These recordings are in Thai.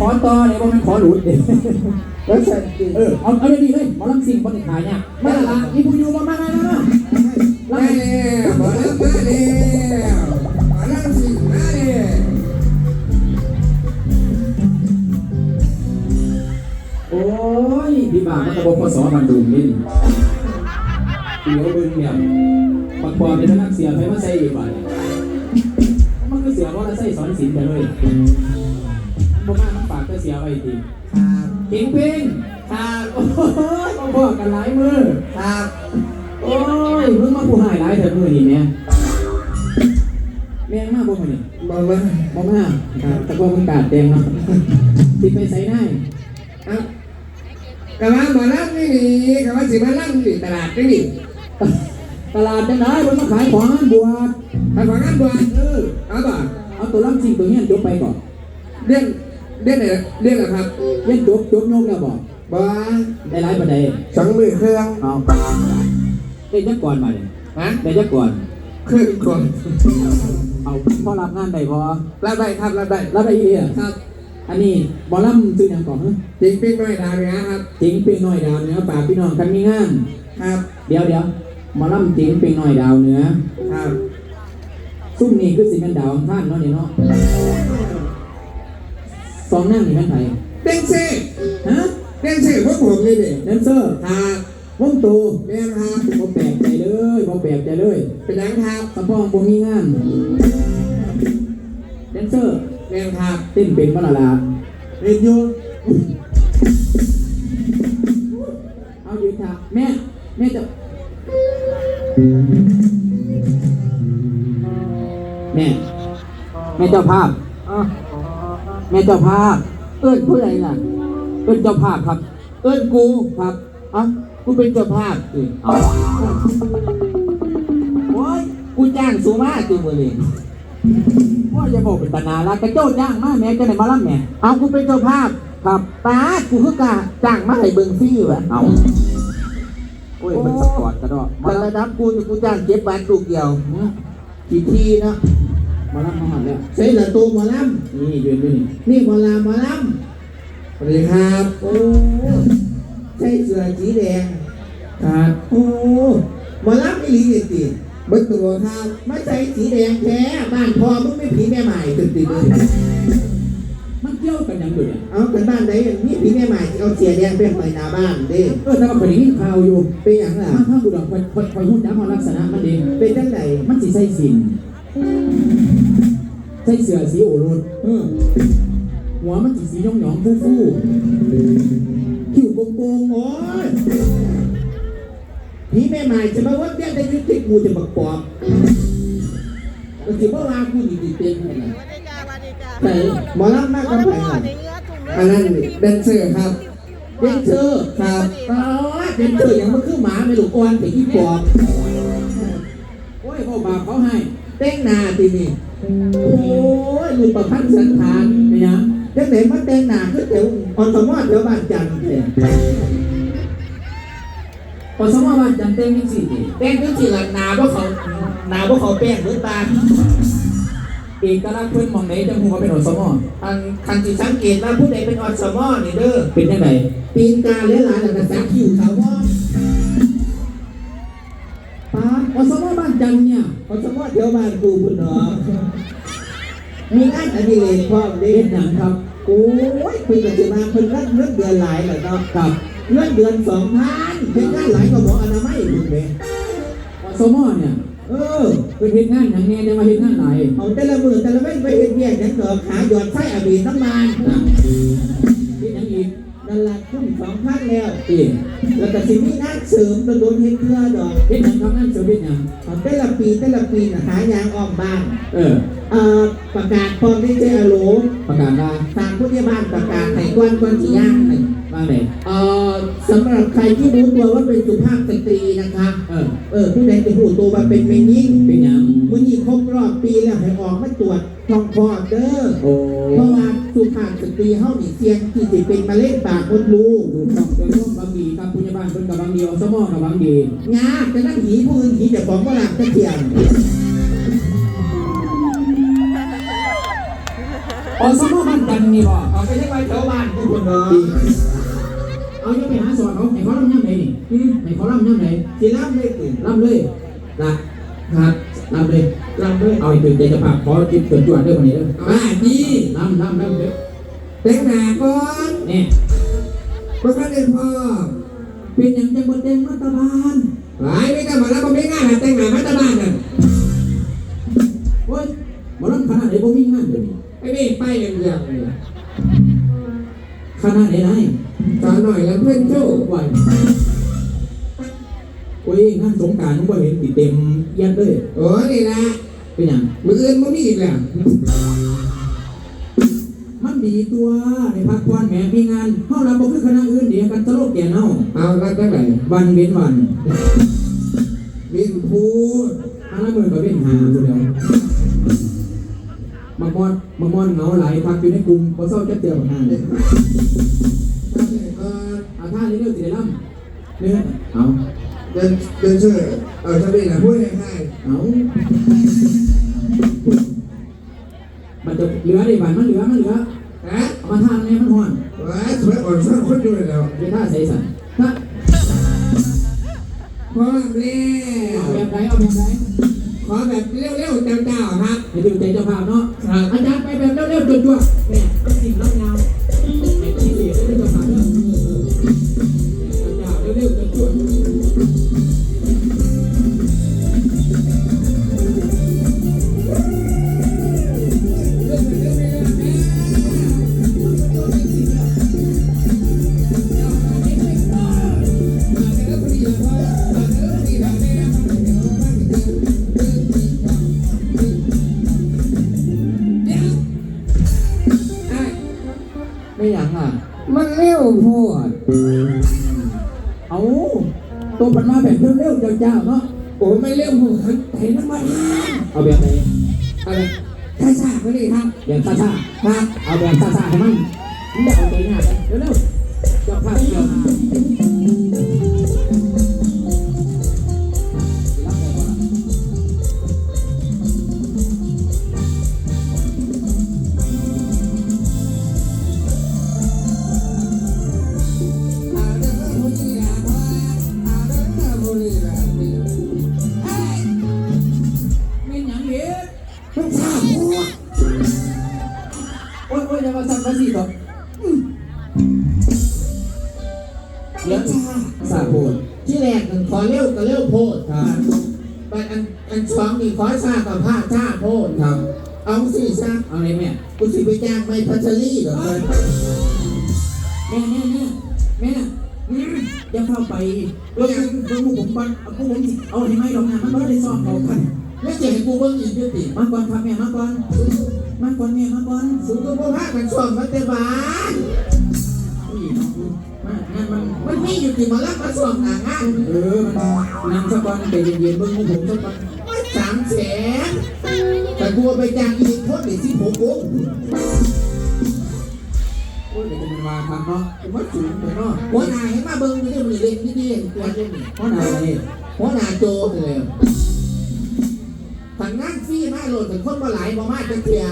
ขอต่อเนี่ยว่ามันขอหลุดเด้แล้วใส่จริงเออเอาเอาดีๆเลยหมอลำซิงบนขายเนี่ยมาละนี่ผู้อยู่มามามามามาแล้วมาแล้วมาแล้วมาแล้วสิมาแล้วโอ้ยพี่บ่าวมันตะบกพศมันดุมนี่เดี๋ยวเบิ่งเนี่ยปักปอนเป็นนักเสียไปมาใส่อีกบ่เนี่ยมันก็เสียเพราะเราใส่สอนศิลป์ไปเลยบ่มามันฝากก็ เสียไว้ทีครับเก่งเพ่งครับโอ้ยมาบอกกันหลายมือครับโอ้ยมึงมาผู้หายหลายแต่มือนี่แม่แม่งมากบ่คนนี่มามาบ่มาแต่ก็มึงกาดแดงเนาะติดไปใส่ได้เอากะว่ามาลังนี่นี่กะว่าสิมาลังนี่ตลาดนี่นี่ตลาดจังไดมันมาขายของงานบวชทำของงานบวชเออเอาบ่เอาตัวลำสิ่งตัวเนี้ยจบไปก่อนเรียน เรียนไหนเรียนเหรอครับเล่นจบจบโยกแล้วบอกบ่ได้หลายประเดี๋ยสองมือเครื่องเอาได้จักก่อนมาเนี่ยฮะได้จักก่อนเครื่องก่อนเอาพอรับงานได้พอรับได้ครับรับได้รับได้อีเดียครับ อันนี้บอลำซื้อหยังก่อนฮะจริงปิ้งด้วยดาวเนี่ยครับจิงเปียงน้อยดาวเหนือฝากพี่น้องกันมีงานครับ เดี๋ยวเดี๋ยวหมอลำจิงเปียงน้อยดาวเหนือครับซุ่มนี่คือสิเป็นดาวอังคารเนาะนี่เนาะ สองนั่งนี่เป็นไผเต้นเซ่ฮะเต้นเซ่พวกผมนี่ดิแดนเซอร์ครับวงโตเรียนครับบ่แปลกใจเลยบ่แปลกใจเลยเป็นยังครับสะพองบ่มีงานแดนเซอร์เรียนครับเต้นเป็นบ่ล่ะล่ะเรียนอยู่เอาอยู่ค่ะแม่แม่จะแม่แม่เจ้าภาพอ๋อ แม่เจ้าภาพ เอิ้นผู้ใดล่ะ เอิ้นเจ้าภาพครับ เอิ้นกูครับเอ้ากูเป็นเจ้าภาพสิเอาโอ้ยกูจ้างสูมาจูมือนี่ว่าจะบอกเป็นตนาละกระโจนจ้างมาแม่จะไหนมาล่ำแม่เอากูเป็นเจ้าภาพครับป้าดกูคือกาจ้างมาให้เบิ่งฟรี่วะเอาโอ้ยมันสปอร์ตกระดอกมามันล่ำระดับกูนี่กูจ้างเก็บบ้านลูกเดียวเนี่ยกี่ทีเนาะมาล่ำมาหันแล้วใส่ละตัวหมอลนี่ยืนอยู่นี่ำนี่หมอลำหมอลสวัสดีครับำโอ้ใส่เสื้อสีแดงครับโอ้หมอลำไม่หลีนี่ติเบิดตัวครับมาใส่สีแดงแท้บ้านพอมึงไม่ผีแม่ใหม่ตึกติดเลยมันเกี่ยวกันยังอยู่เนี่ยเอากันบ้านไหนมีผีแม่ใหม่เอาเสียแดงไปหอยหน้าบ้านเด้เออแต่ว่าคนนี้ข่าวอยู่เป็นอย่างล่ะถ้าถ้ากูดอกคอยคอยคอยหุ้นจ้ามาลักษณะมันเองเป็นจังไหนมันสีใส่สิน ใส่เสื้อสีโอรสอืมหัวมันสีสีหยองหยองฟูฟูคิ้วโกงโกงโอ้ยผีแม่ใหม่จะมาวัดเตี้ยได้ยุติกูจะบักปอบก็ถือว่าว่ากูนี่ติเต็มขนาดวัสดีจ้าสวัสดีจ้าไหนหมอลำมากโอ้กับโหใครน่ะในเนื้อถุงเนื้อันนั้นแดนเซอร์ครับเด็กเธอครับอ๋อเป็นเธออย่างมันคือหมาไม่ลูกอ่อนไปที่ปอบโอ้ยพ่อบาปเขาให้ เต้งหนาทีนี่โอ้ยลูกประพันธ์สันฐานไม่ยังจังไหนมาแต่งหนาคือแถวออนสมอดแถวบ้านจันทร์เนี่ยพอสมมติว่าจันเต้งยังสี่แต่งคือสิหลังหนาเพราะเขาหนาเพราะเขาแป้งหรือตาเอกลักษณ์เพื่อนมองไหนจังหัวเป็นอสมออันคันสิสังเกตว่าผู้ใดเป็นออนสมอนี่เด้อเป็นยังไงปีนกาหลายๆแล้วก็สักคิ้วเขาว่าป้า ออนสมอดแถวบ้านกูพุ่นเนาะมีงานอดิเรกพร้อมเด้เล่นหนังครับโอ้ยเพิ่นก็สิมาเพิ่นรับเงินเดือนหลายแหละเนาะกับเงินเดือนสองพันเป็นงานหลายกว่าหมออนามัยคุณเด้อสมอเนี่ยเออเป็นเฮ็ดงานอย่างเนี้ยจะมาเฮ็ดงานไหนเอาแต่ละมือแต่ละเว้นไปเฮ็ดเวียกหยังเกิดขาหยอดไส้อบีน้ำมันนะเฮ็ดหยัง อีกนั่นละคุ้มสองพันแล้วเอ๊ะแล้วก็สิมีงานเสริมโดนโดนเฮ็ดเพื่อดอกเฮ็ดหยังทำงานเสริมเฮ็ดหยังเอาแต่ละปีแต่ละปีน่ะหายางออมบ้านเออเอ่อประกาศพร้อมที่จะอโหลประกาศว่าทางผู้ใหญ่บ้านประกาศให้ก้อนก้อนสิย่างให้ ว่าไหนเอ่อสำหรับใครที่รู้ตัวว่าเป็นสุภาพสตรีนะคะ เออ เออผู้ใดจะหูตัวว่าเป็นเมยิ่งเป็นหยัง มื่อนี้ครบรอบปีแล้วให้ออกมาตรวจทองคลอดเด้อโอ้เพราะว่าสุภาพสตรีเฮานี่เสี่ยงที่สิเป็นมะเร็งปากมดลูกถูกต้องโดยร่วมบางดีครับผู้ใหญ่บ้านเพิ่นกับบางดีอสมอกับบางดียากจะนั่งหีผู้อื่นหีแต่ของบ่หลักตะเทียมอสมอบ้านจันทร์นี่บ่เอาไปใช้ไว้แถวเนาะ เอาจะไปหาสอนเขาให้เขาล่ำย่ำไหนนี่อืมให้เขาล่ำย่ำไหนสิรับได้ตื่นล่ำเลยละครับล่ำเลยรับด้วยเอาให้ตื่นใจจะพาขอจิตเกินจวนเรื่องคนนี้เด้อมาดีล่ำล่ำล่ำเด้อแต่งหน้าก่อนเนี่ยเพราะเขาเดินพ่อเป็นอย่างจังบดแดงรัฐบาลหลายไม่ต้องมาแล้วผมไม่ง่ายนะแต่งหน้ามาตาบ้านน่ะโอ้ยหมอลำคณะไหนบ่มีงานเดี๋ยวนี้ไอ้นี่ไปเรื่องเรื่องเลยคณะไหนไหนส โจ้ไหวโอ้ยงานสงกรารนุ่งบ่เห็นติดเต็มเอียันเลยโอ้นี่ละเป็นอย่างมืออื่นมันมีอีกแล้วมันดีตัวในพักผ่อนแหมมีงานเฮารับบ่คือคณะอื่นเดี๋ยวกันตลกแก่เนาเอาแล้วจังไหนวันเว้นวันบินพูดอันละหมื่นก็เป็นหาผู้เดียวบางมอนบางมอนเหงาหลายพักอยู่ในกลุ่มบ่เศร้าจะเตือนหาเลยมาเลยก่อน เอาท่านี้เร็วสิได้ล่ำเนื้อเอาเดินเดินเชื่อเออชอบดีนะพูดง่ายเอามันจะเหลือได้บ้านมันเหลือมันเหลือๆฮะเอามาท่านี้มันห่อนว้าสวยอ่อนสร้างคนอยู่แล้วเป็นท่าใสสันถ้าพร้อมแล้เอาวแบบไหนเอาแบบไหนขอแบบเร็วๆเจ้าๆครับให้ดูใจเจ้าภาพเนาะอาจารย์ไปแบบเร็วๆจวดๆแม่ต้องสิ่งเล่ายาว เร็วๆเจ้าๆเนาะโอ้ไม่เร็วโพดครับแต่น้ำมันเอาแบบไหนอะไรช้าช้าๆก็ได้ครับแบบซ่าครับๆเอาแบบซ่าๆให้มันมันจะเอาใจง่ายไปเร็วๆเจ้าภาพเจ้าภ ที่แรกมันขอเร็วก็เร็วโพดครับไปอันอันสองนี่ขอซากับผ้าชาโพดครับ เอาสิซะเอาเลยแม่กูสิไปจ้างไม่พัชรีเหรอเว้ยแม่แม่แม่แม่อืมอย่าเข้าไปเบิ่งเบิ่งพวกผมก่อนเอาพวกผมสิเอาให้ไหมดอกนะมันบ่ได้ซ่อมเขากันแล้วจะให้กูเบิ่งอีกด้วยติมาก่อนครับแม่มาก่อนมาก่อนแม่มาก่อนสูงก็บ่พากันซ่อมมาแต่บ้านอุ้ยน้องกู มันมีอยู่ที่มารับมาซ่อมหางานเออมันนั่งสักก่อนใจเย็นๆเบิ่งพวกผมสักก่อนสามแสนแต่กูเอาไปจ้างอีกคนนี่สิบหกวงโอ้ยเดี๋ยวจะมันมาทำเนาะมว่าสูงไปเนาะหัวหน้าให้มาเบิ่งนี่มันเล่นนี่ดีตัวเล่นนี่เพราะไหนอะไรหัวหน้าโจเลยผันงานฟรีมาโหลดถึงคนมาหลายบ่มาจังเทีย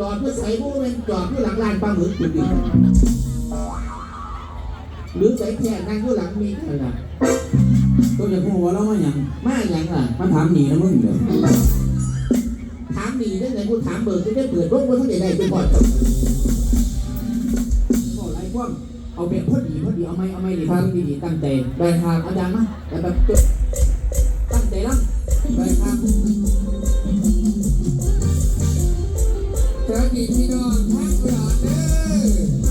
จอดเพื่อใส่ผู้เป็นจอดเพื่อหลังลานปลาหมึกอยู่ดีหรือใส่แค่นั่งอยู่หลังมีเท่านั้นตัวอย่างหัวเรามาอย่างมาอย่างล่ะมาถามหนีนะมึงเดี๋ยวถามหนีได้ไงกูถามเบิร์ดจะได้เปิดว่ากูทั้งใดๆไปก่อนบอกไรพวกเอาแบบพอดีพอดีเอาไม่เอาไม่ดีฟังดีๆตั้งใจได้ครับอาจารย์มาแต่แบบ จอกี่พี่น้องทั้งหลอดเด้อ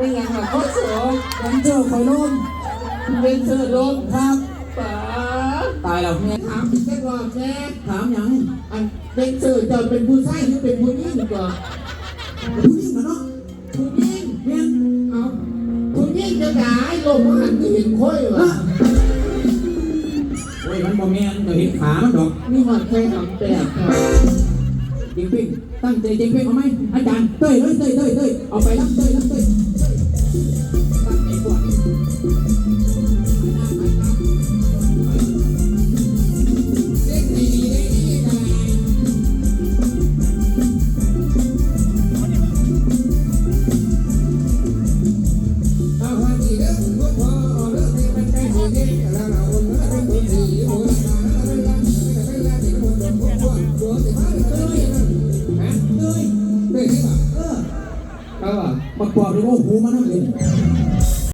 เป็นยังไงโคตรสวยแดนเจอร์คอยล้มเป็นเสื้อลมครับป๋าตายแล้วแม่ถามแค่ว่าแม่ถามหยังอันเป็นเสื้อจะเป็นผู้ชายหรือเป็นผู้หญิงก่อนผู้หญิงนะเนาะผู้หญิงแม่นเอาผู้หญิงจะด่าให้ลมหันก็เห็นค่อยวะโอ้ยมันบ่แม่นก็เห็นขามันดอกนี่มันแค่ทำแบบค่ะจริงปิ้งตั้งใจจริงปิ้งเอาไหมอาจารย์เต้ยเลยเต้ยเต้ยเต้ยเอาไปรับเต้ยรับเต้ย